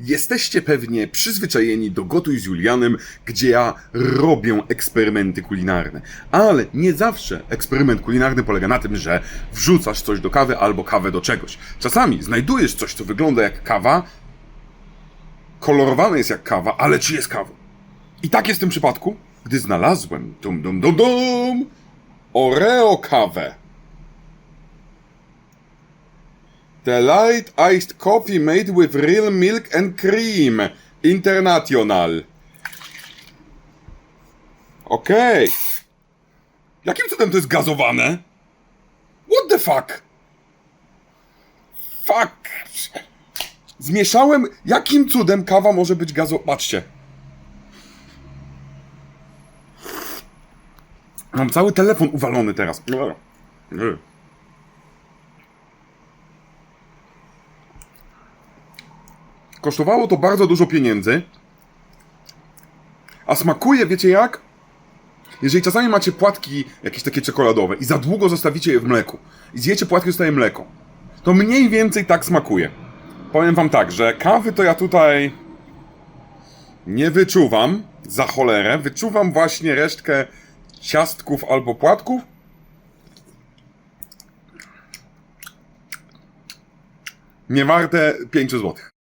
Jesteście pewnie przyzwyczajeni do Gotuj z Julianem, gdzie ja robię eksperymenty kulinarne. Ale nie zawsze eksperyment kulinarny polega na tym, że wrzucasz coś do kawy albo kawę do czegoś. Czasami znajdujesz coś, co wygląda jak kawa, kolorowane jest jak kawa, ale czy jest kawą? I tak jest w tym przypadku, gdy znalazłem dum dum dum dum Oreo kawę. The light iced coffee made with real milk and cream. International. Okej. Jakim cudem to jest gazowane? What the fuck? Fuck. Zmieszałem. Jakim cudem kawa może być gazo... Patrzcie. Mam cały telefon uwalony teraz. Kosztowało to bardzo dużo pieniędzy. A smakuje, wiecie jak? Jeżeli czasami macie płatki jakieś takie czekoladowe i za długo zostawicie je w mleku i zjecie płatki, zostaje mleko, to mniej więcej tak smakuje. Powiem wam tak, że kawy to ja tutaj nie wyczuwam za cholerę. Wyczuwam właśnie resztkę ciastków albo płatków. Nie warte 5 złotych.